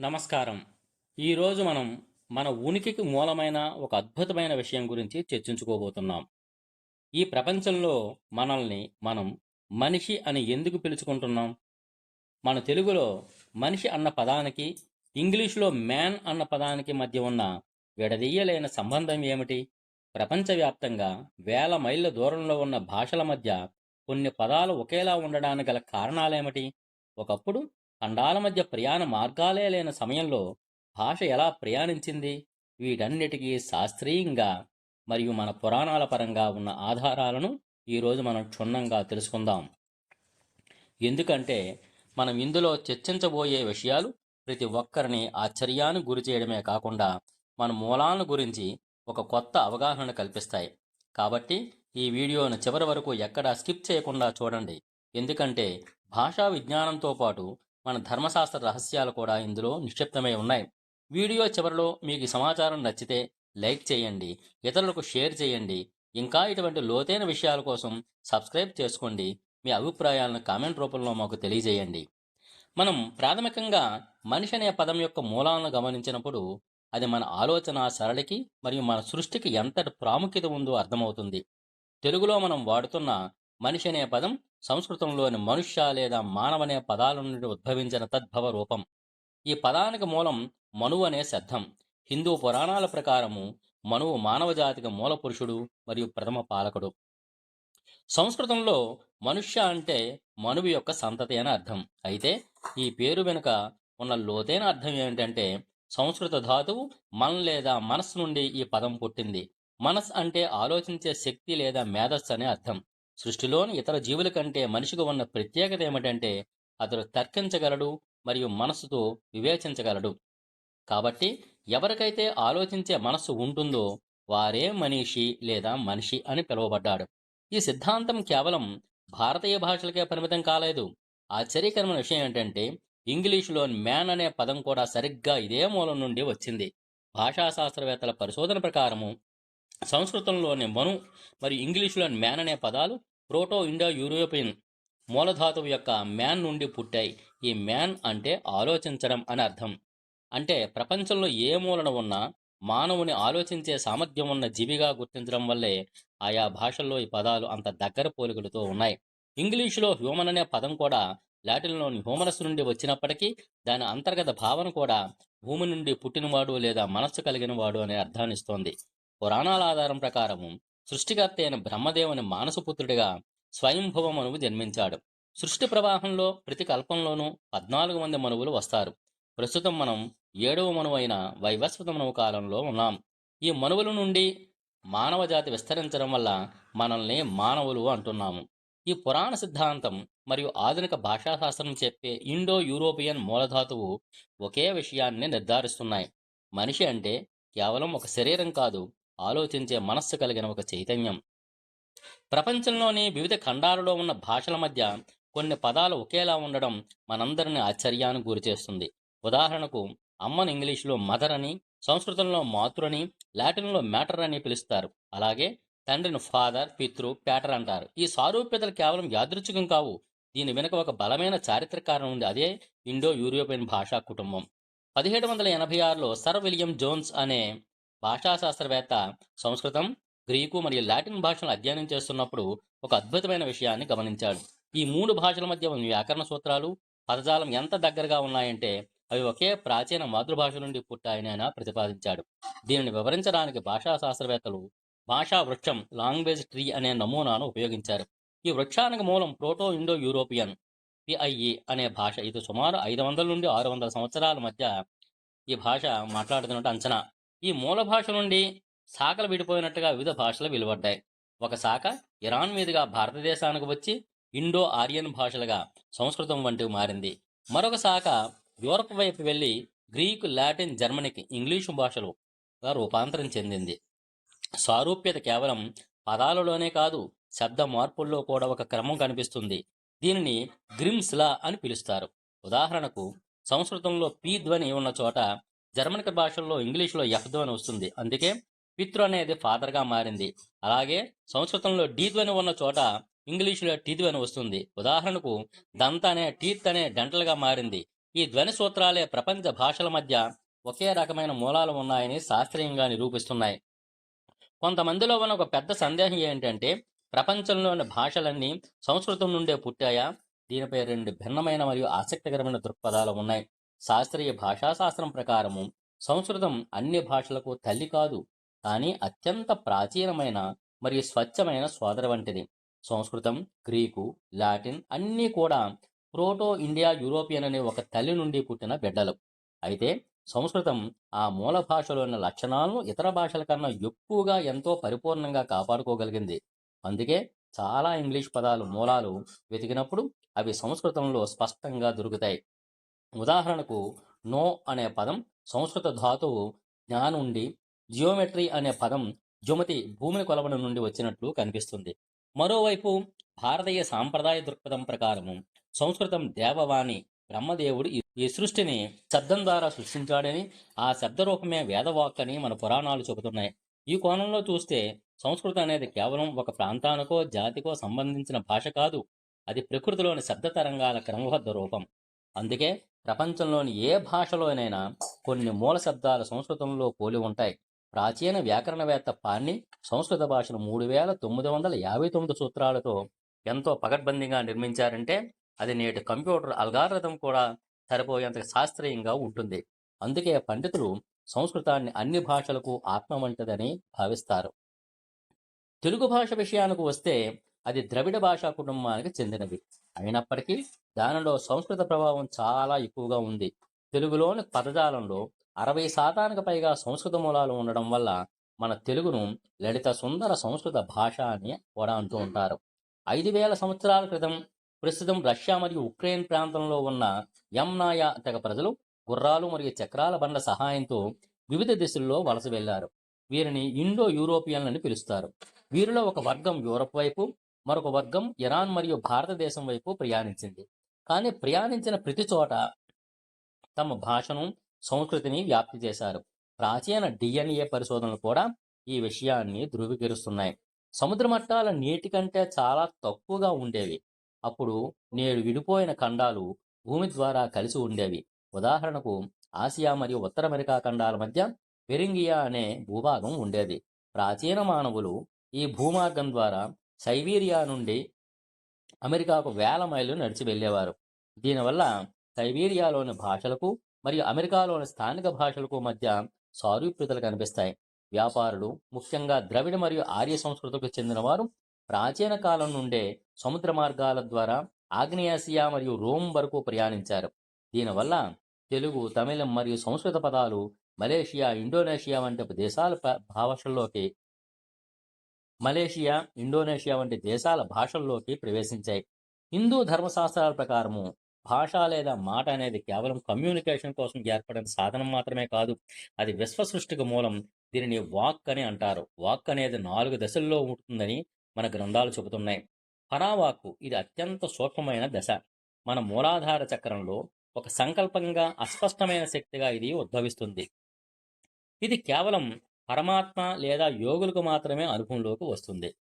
నమస్కారం. ఈరోజు మనం మన ఉనికికి మూలమైన ఒక అద్భుతమైన విషయం గురించి చర్చించుకోబోతున్నాం. ఈ ప్రపంచంలో మనల్ని మనం మనిషి అని ఎందుకు పిలుచుకుంటున్నాం? మన తెలుగులో మనిషి అన్న పదానికి ఇంగ్లీషులో మ్యాన్ అన్న పదానికి మధ్య ఉన్న విడదీయలేని సంబంధం ఏమిటి? ప్రపంచవ్యాప్తంగా వేల మైళ్ళ దూరంలో ఉన్న భాషల మధ్య కొన్ని పదాలు ఒకేలా ఉండడానికి గల కారణాలేమిటి? ఒకప్పుడు ఖండాల మధ్య ప్రయాణ మార్గాలే లేని సమయంలో భాష ఎలా ప్రయాణించింది? వీటన్నిటికీ శాస్త్రీయంగా మరియు మన పురాణాల పరంగా ఉన్న ఆధారాలను ఈరోజు మనం క్షుణ్ణంగా తెలుసుకుందాం. ఎందుకంటే మనం ఇందులో చర్చించబోయే విషయాలు ప్రతి ఒక్కరిని ఆశ్చర్యానికి గురి చేయడమే కాకుండా మన మూలాలను గురించి ఒక కొత్త అవగాహన కల్పిస్తాయి. కాబట్టి ఈ వీడియోను చివరి వరకు ఎక్కడా స్కిప్ చేయకుండా చూడండి. ఎందుకంటే భాషా విజ్ఞానంతో పాటు మన ధర్మశాస్త్ర రహస్యాలు కూడా ఇందులో నిక్షిప్తమై ఉన్నాయి. వీడియో చివరిలో మీకు సమాచారం నచ్చితే లైక్ చేయండి ఇతరులకు షేర్ చేయండి. ఇంకా ఇటువంటి లోతైన విషయాల కోసం సబ్స్క్రైబ్ చేసుకోండి. మీ అభిప్రాయాలను కామెంట్ రూపంలో మాకు తెలియజేయండి. మనం ప్రాథమికంగా మనిషి అనే పదం యొక్క మూలాలను గమనించినప్పుడు అది మన ఆలోచన సరళికి మరియు మన సృష్టికి ఎంతటి ప్రాముఖ్యత ఉందో అర్థమవుతుంది. తెలుగులో మనం వాడుతున్న మనిషి అనే పదం సంస్కృతంలోని మనుష్య లేదా మానవనే పదాల నుండి ఉద్భవించిన తద్భవ రూపం. ఈ పదానికి మూలం మనువు అనే శబ్దం. హిందూ పురాణాల ప్రకారము మనువు మానవజాతికి మూల పురుషుడు మరియు ప్రథమ పాలకుడు. సంస్కృతంలో మనుష్య అంటే మనువు యొక్క సంతతి అని అర్థం. అయితే ఈ పేరు వెనుక ఉన్న లోతైన అర్థం ఏంటంటే సంస్కృత ధాతువు మన్ లేదా మనస్ నుండి ఈ పదం పుట్టింది. మనస్ అంటే ఆలోచించే శక్తి లేదా మేధస్సు అనే అర్థం. సృష్టిలోని ఇతర జీవుల కంటే మనిషికి ఉన్న ప్రత్యేకత ఏమిటంటే అతడు తర్కించగలడు మరియు మనస్సుతో వివేచించగలడు. కాబట్టి ఎవరికైతే ఆలోచించే మనస్సు ఉంటుందో వారే మనిషి లేదా మనిషి అని పిలువబడ్డాడు. ఈ సిద్ధాంతం కేవలం భారతీయ భాషలకే పరిమితం కాలేదు. ఆశ్చర్యకరమైన విషయం ఏంటంటే ఇంగ్లీషులోని మ్యాన్ అనే పదం కూడా సరిగ్గా ఇదే మూలం నుండి వచ్చింది. భాషా శాస్త్రవేత్తల పరిశోధన ప్రకారము సంస్కృతంలోని మను మరియు ఇంగ్లీషులోని మ్యాన్ అనే పదాలు ప్రోటో ఇండో యూరోపియన్ మూలధాతువు యొక్క మ్యాన్ నుండి పుట్టాయి. ఈ మ్యాన్ అంటే ఆలోచించడం అని అర్థం. అంటే ప్రపంచంలో ఏ మూలన ఉన్నా మానవుని ఆలోచించే సామర్థ్యం ఉన్న జీవిగా గుర్తించడం వల్లే ఆయా భాషల్లో ఈ పదాలు అంత దగ్గర పోలికలతో ఉన్నాయి. ఇంగ్లీషులో హ్యూమన్ అనే పదం కూడా లాటిన్లోని హ్యూమనస్ నుండి వచ్చినప్పటికీ దాని అంతర్గత భావన కూడా భూమి నుండి పుట్టినవాడు లేదా మనస్సు కలిగినవాడు అనే అర్థాన్నిస్తోంది పురాణాల ఆధారం ప్రకారము సృష్టికర్త అయిన బ్రహ్మదేవుని మానసపుత్రుడిగా స్వయంభవ మనువు జన్మించాడు. సృష్టి ప్రవాహంలో ప్రతి కల్పంలోనూ పద్నాలుగు మంది మనువులు వస్తారు. ప్రస్తుతం మనం ఏడవ మనువు అయిన వైవస్వత మనువు కాలంలో ఉన్నాం. ఈ మనువుల నుండి మానవ జాతి విస్తరించడం వల్ల మనల్ని మానవులు అంటున్నాము. ఈ పురాణ సిద్ధాంతం మరియు ఆధునిక భాషాశాస్త్రం చెప్పే ఇండో యూరోపియన్ మూలధాతువు ఒకే విషయాన్ని నిర్ధారిస్తున్నాయి. మనిషి అంటే కేవలం ఒక శరీరం కాదు ఆలోచించే మనస్సు కలిగిన ఒక చైతన్యం. ప్రపంచంలోని వివిధ ఖండాలలో ఉన్న భాషల మధ్య కొన్ని పదాలు ఒకేలా ఉండడం మనందరిని ఆశ్చర్యానికి గురిచేస్తుంది ఉదాహరణకు అమ్మను ఇంగ్లీషులో మదర్ అని సంస్కృతంలో మాతృ అని లాటిన్లో మ్యాటర్ అని పిలుస్తారు. అలాగే తండ్రిని ఫాదర్ పితృ ప్యాటర్ అంటారు. ఈ సారూప్యతలు కేవలం యాదృచ్ఛికం కావు. దీని వెనుక ఒక బలమైన చారిత్రక కారణం ఉంది. అదే ఇండో యూరోపియన్ భాషా కుటుంబం. పదిహేడు వందల ఎనభై ఆరులో సర్ విలియం జోన్స్ అనే భాషా శాస్త్రవేత్త సంస్కృతం గ్రీకు మరియు లాటిన్ భాషలను అధ్యయనం చేస్తున్నప్పుడు ఒక అద్భుతమైన విషయాన్ని గమనించాడు. ఈ మూడు భాషల మధ్య ఉన్న వ్యాకరణ సూత్రాలు పదజాలం ఎంత దగ్గరగా ఉన్నాయంటే అవి ఒకే ప్రాచీన మాతృభాష నుండి పుట్టాయని ఆయన ప్రతిపాదించాడు. దీనిని వివరించడానికి భాషా శాస్త్రవేత్తలు భాషా వృక్షం లాంగ్వేజ్ ట్రీ అనే నమూనాను ఉపయోగించారు. ఈ వృక్షానికి మూలం ప్రోటో ఇండో యూరోపియన్ పిఐఈ అనే భాష. ఇది సుమారు ఐదు వందల నుండి ఆరు వందల సంవత్సరాల మధ్య ఈ భాష మాట్లాడుతున్నట్టు అంచనా. ఈ మూల భాష నుండి శాఖలు విడిపోయినట్టుగా వివిధ భాషలు వెలువడ్డాయి. ఒక శాఖ ఇరాన్ మీదుగా భారతదేశానికి వచ్చి ఇండో ఆర్యన్ భాషలుగా సంస్కృతం వంటివి మారింది. మరొక శాఖ యూరప్ వైపు వెళ్ళి గ్రీకు లాటిన్ జర్మనీకి ఇంగ్లీషు భాషలుగా రూపాంతరం చెందింది. సారూప్యత కేవలం పదాలలోనే కాదు శబ్ద మార్పుల్లో కూడా ఒక క్రమం కనిపిస్తుంది. దీనిని గ్రిమ్స్లా అని పిలుస్తారు. ఉదాహరణకు సంస్కృతంలో పి ధ్వని ఉన్న చోట జర్మనిక భాషల్లో ఇంగ్లీషులో ఎఫ్ ధ్వని వస్తుంది. అందుకే పిత్రు అనేది ఫాదర్గా మారింది. అలాగే సంస్కృతంలో డి ధ్వని ఉన్న చోట ఇంగ్లీషులో టీ ధ్వని వస్తుంది. ఉదాహరణకు దంత అనే టీత్ అనే డెంటల్గా మారింది. ఈ ధ్వని సూత్రాలే ప్రపంచ భాషల మధ్య ఒకే రకమైన మూలాలు ఉన్నాయని శాస్త్రీయంగా నిరూపిస్తున్నాయి. కొంతమందిలో ఉన్న ఒక పెద్ద సందేహం ఏంటంటే ప్రపంచంలోని భాషలన్నీ సంస్కృతం నుండే పుట్టాయా? దీనిపై రెండు భిన్నమైన మరియు ఆసక్తికరమైన దృక్పథాలు ఉన్నాయి. శాస్త్రీయ భాషాశాస్త్రం ప్రకారము సంస్కృతం అన్ని భాషలకు తల్లి కాదు కానీ అత్యంత ప్రాచీనమైన మరియు స్వచ్ఛమైన సోదర వంటిది. సంస్కృతం గ్రీకు లాటిన్ అన్నీ కూడా ప్రోటో ఇండియా యూరోపియన్ అనే ఒక తల్లి నుండి పుట్టిన బిడ్డలు. అయితే సంస్కృతం ఆ మూల భాషలోని లక్షణాలను ఇతర భాషల కన్నా ఎక్కువగా ఎంతో పరిపూర్ణంగా కాపాడుకోగలిగింది. అందుకే చాలా ఇంగ్లీష్ పదాలు మూలాలు వెతికినప్పుడు అవి సంస్కృతంలో స్పష్టంగా దొరుకుతాయి. ఉదాహరణకు నో అనే పదం సంస్కృత ధాతువు జ్ఞా నుండి జియోమెట్రీ అనే పదం జుమతి భూమిని కొలవడం నుండి వచ్చినట్లు కనిపిస్తుంది. మరోవైపు భారతీయ సాంప్రదాయ దృక్పథం ప్రకారము సంస్కృతం దేవవాణి బ్రహ్మదేవుడు ఈ- సృష్టిని శబ్దం ద్వారా సృష్టించాడని ఆ శబ్ద రూపమే వేదవాక్ అని మన పురాణాలు చెబుతున్నాయి. ఈ కోణంలో చూస్తే సంస్కృతం అనేది కేవలం ఒక ప్రాంతానికో జాతికో సంబంధించిన భాష కాదు. అది ప్రకృతిలోని శబ్ద తరంగాల క్రమబద్ధ రూపం. అందుకే ప్రపంచంలోని ఏ భాషలోనైనా కొన్ని మూల శబ్దాలు సంస్కృతంలో పోలి ఉంటాయి. ప్రాచీన వ్యాకరణవేత్త పాణి సంస్కృత భాషను మూడు వేల తొమ్మిది వందల యాభై తొమ్మిది సూత్రాలతో ఎంతో పకడ్బందీగా నిర్మించారంటే అది నేటి కంప్యూటర్ అల్గారిథం కూడా సరిపోయేంత శాస్త్రీయంగా ఉంటుంది. అందుకే పండితులు సంస్కృతాన్ని అన్ని భాషలకు ఆత్మ వంటిదని భావిస్తారు. తెలుగు భాష విషయానికి వస్తే అది ద్రవిడ భాషా కుటుంబానికి చెందినది. అయినప్పటికీ దానిలో సంస్కృత ప్రభావం చాలా ఎక్కువగా ఉంది. తెలుగులోని పదజాలంలో అరవై శాతానికి పైగా సంస్కృత మూలాలు ఉండడం వల్ల మన తెలుగును లలిత సుందర సంస్కృత భాష అని కూడా అంటూ ఉంటారు. ఐదు వేల సంవత్సరాల క్రితం ప్రస్తుతం రష్యా మరియు ఉక్రెయిన్ ప్రాంతంలో ఉన్న యమ్నాయ తెగ ప్రజలు గుర్రాలు మరియు చక్రాల బండ సహాయంతో వివిధ దిశల్లో వలస వెళ్ళారు వీరిని ఇండో యూరోపియన్లని పిలుస్తారు. వీరిలో ఒక వర్గం యూరప్ వైపు మరొక వర్గం ఇరాన్ మరియు భారతదేశం వైపు ప్రయాణించింది. కానీ ప్రయాణించిన ప్రతి చోట తమ భాషను సంస్కృతిని వ్యాప్తి చేశారు. ప్రాచీన డిఎన్ఏ పరిశోధనలు కూడా ఈ విషయాన్ని ధృవీకరిస్తున్నాయి. సముద్ర మట్టాల నీటి కంటే చాలా తక్కువగా ఉండేవి. అప్పుడు నేడు విడిపోయిన ఖండాలు భూమి ద్వారా కలిసి ఉండేవి. ఉదాహరణకు ఆసియా మరియు ఉత్తర అమెరికా ఖండాల మధ్య పెరింగియా అనే భూభాగం ఉండేది. ప్రాచీన మానవులు ఈ భూమార్గం ద్వారా సైబీరియా నుండి అమెరికాకు వేల మైళ్ళు నడిచి వెళ్ళేవారు. దీనివల్ల సైబీరియాలోని భాషలకు మరియు అమెరికాలోని స్థానిక భాషలకు మధ్య సారూప్యతలు కనిపిస్తాయి. వ్యాపారులు ముఖ్యంగా ద్రవిడ మరియు ఆర్య సంస్కృతికి చెందినవారు ప్రాచీన కాలం నుండే సముద్ర మార్గాల ద్వారా ఆగ్నేయాసియా మరియు రోమ్ వరకు ప్రయాణించారు. దీనివల్ల తెలుగు తమిళం మరియు సంస్కృత పదాలు మలేషియా ఇండోనేషియా వంటి దేశాల భాషల్లోకి మలేషియా ఇండోనేషియా వంటి దేశాల భాషల్లోకి ప్రవేశించాయి. హిందూ ధర్మశాస్త్రాల ప్రకారము భాష లేదా మాట అనేది కేవలం కమ్యూనికేషన్ కోసం ఏర్పడిన సాధనం మాత్రమే కాదు అది విశ్వ సృష్టికి మూలం దీనిని వాక్ అని అంటారు. వాక్ అనేది నాలుగు దశల్లో ఉంటుందని మన గ్రంథాలు చెబుతున్నాయి. పరావాక్కు ఇది అత్యంత సూక్ష్మమైన దశ. మన మూలాధార చక్రంలో ఒక సంకల్పంగా అస్పష్టమైన శక్తిగా ఇది ఉద్భవిస్తుంది. ఇది కేవలం పరమాత్మ లేదా యోగులకు మాత్రమే అనుభవంలోకి వస్తుంది.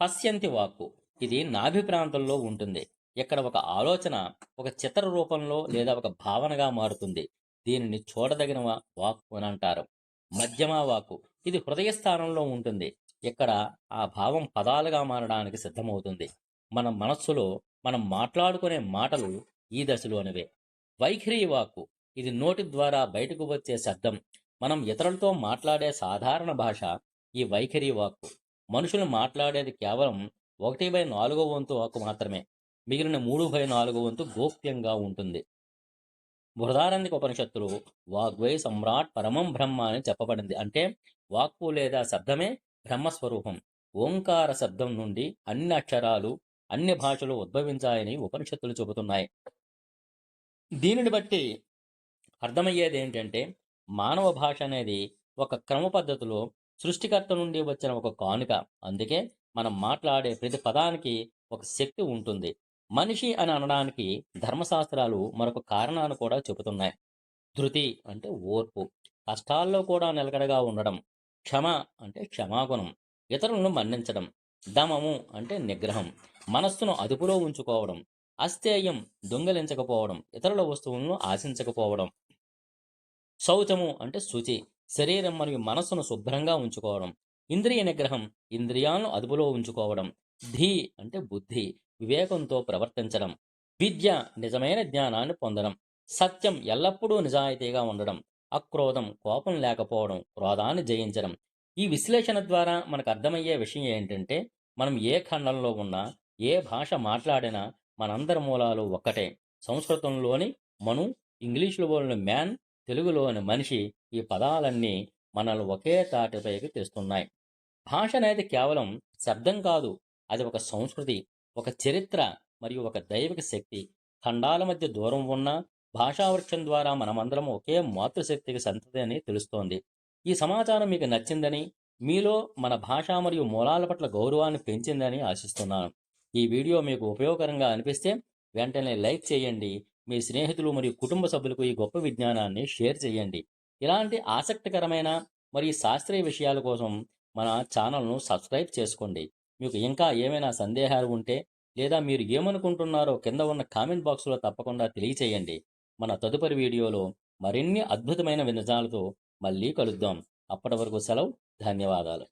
పశ్యంతి వాక్కు. ఇది నాభి ప్రాంతంలో ఉంటుంది. ఇక్కడ ఒక ఆలోచన ఒక చిత్ర రూపంలో లేదా ఒక భావనగా మారుతుంది. దీనిని చూడదగిన వాక్కు అని అంటారు. మధ్యమ వాక్కు. ఇది హృదయ స్థానంలో ఉంటుంది. ఇక్కడ ఆ భావం పదాలుగా మారడానికి సిద్ధమవుతుంది. మన మనస్సులో మనం మాట్లాడుకునే మాటలు ఈ దశలోనివే. వైఖరి వాక్కు. ఇది నోటి ద్వారా బయటకు వచ్చే శబ్దం. మనం ఇతరులతో మాట్లాడే సాధారణ భాష ఈ వైఖరి వాక్కు. మనుషులు మాట్లాడేది కేవలం ఒకటి బై నాలుగో వంతు వాక్కు మాత్రమే. మిగిలిన మూడు బై నాలుగో వంతు గోప్యంగా ఉంటుంది. బృహదారందిక ఉపనిషత్తులు వాగ్వై సమ్రాట్ పరమం బ్రహ్మ అని చెప్పబడింది. అంటే వాక్కు లేదా శబ్దమే బ్రహ్మస్వరూపం. ఓంకార శబ్దం నుండి అన్ని అక్షరాలు అన్ని భాషలు ఉద్భవించాయని ఉపనిషత్తులు చెబుతున్నాయి. దీనిని బట్టి అర్థమయ్యేది ఏంటంటే మానవ భాష అనేది ఒక క్రమ పద్ధతిలో సృష్టికర్త నుండి వచ్చిన ఒక కానుక. అందుకే మనం మాట్లాడే ప్రతి పదానికి ఒక శక్తి ఉంటుంది. మనిషి అని అనడానికి ధర్మశాస్త్రాలు మరొక కారణాన్ని కూడా చెబుతున్నాయి. ధృతి అంటే ఓర్పు కష్టాల్లో కూడా నిలకడగా ఉండడం క్షమ అంటే క్షమాగుణం ఇతరులను మన్నించడం దమము అంటే నిగ్రహం మనస్సును అదుపులో ఉంచుకోవడం అస్థేయం దొంగలించకపోవడం ఇతరుల వస్తువులను ఆశించకపోవడం శౌచము అంటే శుచి. శరీరం మరియు మనస్సును శుభ్రంగా ఉంచుకోవడం. ఇంద్రియ నిగ్రహం ఇంద్రియాలను అదుపులో ఉంచుకోవడం. ధీ అంటే బుద్ధి వివేకంతో ప్రవర్తించడం. విద్య నిజమైన జ్ఞానాన్ని పొందడం. సత్యం ఎల్లప్పుడూ నిజాయితీగా ఉండడం. అక్రోధం కోపం లేకపోవడం క్రోధాన్ని జయించడం. ఈ విశ్లేషణ ద్వారా మనకు అర్థమయ్యే విషయం ఏంటంటే మనం ఏ ఖండంలో ఉన్నా ఏ భాష మాట్లాడినా మనందరి మూలాలు ఒక్కటే. సంస్కృతంలోని మను ఇంగ్లీషులోని మ్యాన్ తెలుగులోని మనిషి ఈ పదాలన్నీ మనల్ని ఒకే తాటిపైకి తెస్తున్నాయి. భాష అనేది కేవలం శబ్దం కాదు. అది ఒక సంస్కృతి ఒక చరిత్ర మరియు ఒక దైవిక శక్తి. ఖండాల మధ్య దూరం ఉన్న భాషావృక్షం ద్వారా మనమందరం ఒకే మాతృశక్తికి సంతతి అని తెలుస్తోంది. ఈ సమాచారం మీకు నచ్చిందని మీలో మన భాష మరియు మూలాల పట్ల గౌరవాన్ని పెంచిందని ఆశిస్తున్నాను. ఈ వీడియో మీకు ఉపయోగకరంగా అనిపిస్తే వెంటనే లైక్ చేయండి. మీ స్నేహితులు మరియు కుటుంబ సభ్యులకు ఈ గొప్ప విజ్ఞానాన్ని షేర్ చేయండి. ఇలాంటి ఆసక్తికరమైన మరియు శాస్త్రీయ విషయాల కోసం మన ఛానల్ను సబ్స్క్రైబ్ చేసుకోండి. మీకు ఇంకా ఏమైనా సందేహాలు ఉంటే లేదా మీరు ఏమనుకుంటున్నారో కింద ఉన్న కామెంట్ బాక్స్లో తప్పకుండా తెలియచేయండి. మన తదుపరి వీడియోలో మరిన్ని అద్భుతమైన వినజాలతో మళ్ళీ కలుద్దాం. అప్పటి వరకు సెలవు. ధన్యవాదాలు.